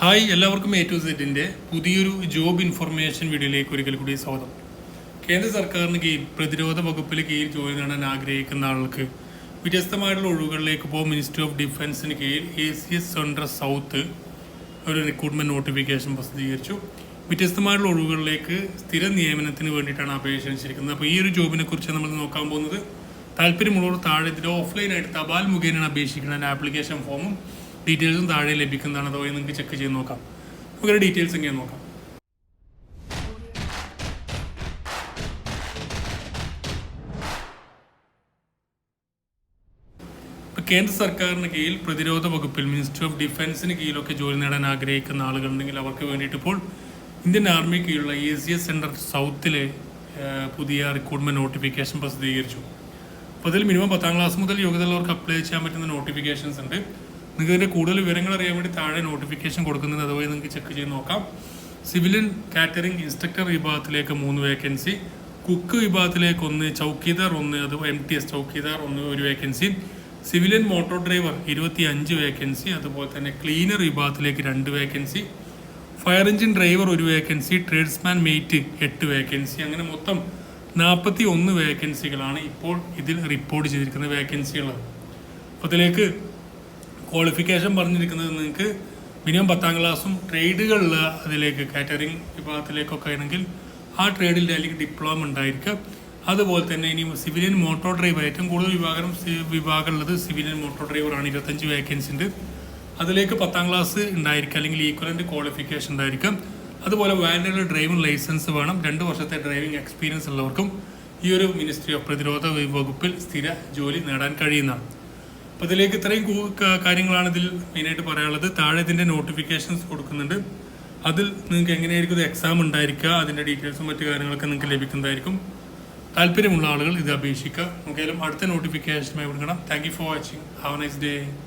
Hi എല്ലാവർക്കും A to സെറ്റിന്റെ പുതിയൊരു ജോബ് ഇൻഫർമേഷൻ വീഡിയോയിലേക്ക് ഒരിക്കൽ കൂടി സ്വാഗതം. കേന്ദ്ര സർക്കാരിന് കീഴിൽ പ്രതിരോധ വകുപ്പിൽ കീഴിൽ ജോലി നേടാൻ ആഗ്രഹിക്കുന്ന ആൾക്ക് വ്യത്യസ്തമായിട്ടുള്ള ഒഴിവുകളിലേക്ക് ഇപ്പോൾ മിനിസ്ട്രി ഓഫ് ഡിഫൻസിന് കീഴിൽ A C S central south ഒരു റിക്രൂട്ട്മെന്റ് നോട്ടിഫിക്കേഷൻ പ്രസിദ്ധീകരിച്ചു. വ്യത്യസ്തമായിട്ടുള്ള ഒഴിവുകളിലേക്ക് സ്ഥിര നിയമനത്തിന് വേണ്ടിയിട്ടാണ് അപേക്ഷ ക്ഷണിച്ചിരിക്കുന്നത് അപ്പോൾ ഈ ഒരു ജോബിനെ കുറിച്ച് നമ്മൾ നോക്കാൻ പോകുന്നത് താല്പര്യമുള്ളവർ താഴെ ഓഫ്ലൈനായിട്ട് തപാൽ മുഖേനയാണ് അപേക്ഷിക്കുന്നത്. ആപ്ലിക്കേഷൻ ഫോമും ഡീറ്റെയിൽസും താഴെ ലഭിക്കുന്നതാണ് അതോ നിങ്ങൾക്ക് ചെക്ക് ചെയ്ത് നോക്കാം. നമുക്ക് ഡീറ്റെയിൽസ് ഇങ്ങനെ നോക്കാം. കേന്ദ്ര സർക്കാരിന് കീഴിൽ പ്രതിരോധ വകുപ്പിൽ മിനിസ്ട്രി ഓഫ് ഡിഫൻസിന് കീഴിലൊക്കെ ജോലി നേടാൻ ആഗ്രഹിക്കുന്ന ആളുകളുണ്ടെങ്കിൽ അവർക്ക് വേണ്ടിയിട്ട് ഇപ്പോൾ ഇന്ത്യൻ ആർമി കീഴിലുള്ള എ സി എസ് സെന്റർ സൗത്തിലെ പുതിയ റിക്രൂട്ട്മെന്റ് നോട്ടിഫിക്കേഷൻ പ്രസിദ്ധീകരിച്ചു. അപ്പോൾ അതിൽ മിനിമം പത്താം ക്ലാസ് മുതൽ യോഗ്യതയുള്ളവർക്ക് അപ്ലൈ ചെയ്യാൻ പറ്റുന്ന നോട്ടിഫിക്കേഷൻസ് ഉണ്ട്. നിങ്ങൾക്ക് ഇതിന്റെ കൂടുതൽ വിവരങ്ങൾ അറിയാൻ വേണ്ടി താഴെ നോട്ടിഫിക്കേഷൻ കൊടുക്കുന്നത് അതുവഴി നിങ്ങൾക്ക് ചെക്ക് ചെയ്ത് നോക്കാം. സിവിലിയൻ കാറ്ററിംഗ് ഇൻസ്ട്രക്ടർ വിഭാഗത്തിലേക്ക് മൂന്ന് വേക്കൻസി കുക്ക് വിഭാഗത്തിലേക്ക് ഒന്ന് ചൗക്കീദാർ ഒന്ന് അത് എം ടി എസ് ചൗക്കീദാർ ഒന്ന് ഒരു വേക്കൻസി സിവിലിയൻ മോട്ടോർ ഡ്രൈവർ ഇരുപത്തി അഞ്ച് വേക്കൻസി അതുപോലെ തന്നെ ക്ലീനർ വിഭാഗത്തിലേക്ക് രണ്ട് വേക്കൻസി ഫയർ എഞ്ചിൻ ഡ്രൈവർ ഒരു വേക്കൻസി ട്രേഡ്സ്മാൻ മെയ്റ്റ് എട്ട് വേക്കൻസി അങ്ങനെ മൊത്തം നാൽപ്പത്തി ഒന്ന് വേക്കൻസികളാണ് ഇപ്പോൾ ഇതിൽ റിപ്പോർട്ട് ചെയ്തിരിക്കുന്ന വേക്കൻസികൾ അപ്പോൾ ഇതിലേക്ക് ക്വാളിഫിക്കേഷൻ പറഞ്ഞിരിക്കുന്നത് നിങ്ങൾക്ക് മിനിമം പത്താം ക്ലാസ്സും ട്രേഡുകളിൽ അതിലേക്ക് കാറ്ററിംഗ് വിഭാഗത്തിലേക്കൊക്കെ ആണെങ്കിൽ ആ ട്രേഡിന്റെ അല്ലെങ്കിൽ ഡിപ്ലോമ ഉണ്ടായിരിക്കുക അതുപോലെ തന്നെ ഇനി സിവിലിയൻ മോട്ടോർ ഡ്രൈവർ ഏറ്റവും കൂടുതൽ വിഭാഗം സി- വിഭാഗം ഉള്ളത് സിവിലിയൻ മോട്ടോർ ഡ്രൈവറാണ് ഇരുപത്തഞ്ച് വേക്കൻസി ഉണ്ട്. അതിലേക്ക് പത്താം ക്ലാസ് ഉണ്ടായിരിക്കുക അല്ലെങ്കിൽ ഈക്വലന്റ് ക്വാളിഫിക്കേഷൻ ഉണ്ടായിരിക്കാം. അതുപോലെ വാലിഡ് ഡ്രൈവിംഗ് ലൈസൻസ് വേണം. രണ്ട് വർഷത്തെ ഡ്രൈവിംഗ് എക്സ്പീരിയൻസ് ഉള്ളവർക്കും ഈ ഒരു മിനിസ്ട്രി ഓഫ് പ്രതിരോധ വകുപ്പിൽ സ്ഥിര ജോലി നേടാൻ കഴിയുന്നതാണ്. അപ്പോൾ ഇതിലേക്ക് ഇത്രയും കാര്യങ്ങളാണ് ഇതിൽ മെയിനായിട്ട് പറയാനുള്ളത്. താഴെ ഇതിന്റെ നോട്ടിഫിക്കേഷൻസ് കൊടുക്കുന്നുണ്ട്. അതിൽ നിങ്ങൾക്ക് എങ്ങനെയായിരിക്കും എക്സാം ഉണ്ടായിരിക്കുക അതിന്റെ ഡീറ്റെയിൽസും മറ്റു കാര്യങ്ങളൊക്കെ നിങ്ങൾക്ക് ലഭിക്കുന്നതായിരിക്കും. താല്പര്യമുള്ള ആളുകൾ ഇത് അപേക്ഷിക്കുക. നമുക്കായാലും അടുത്ത നോട്ടിഫിക്കേഷനുമായി കൊടുക്കണം thank you for watching have nice day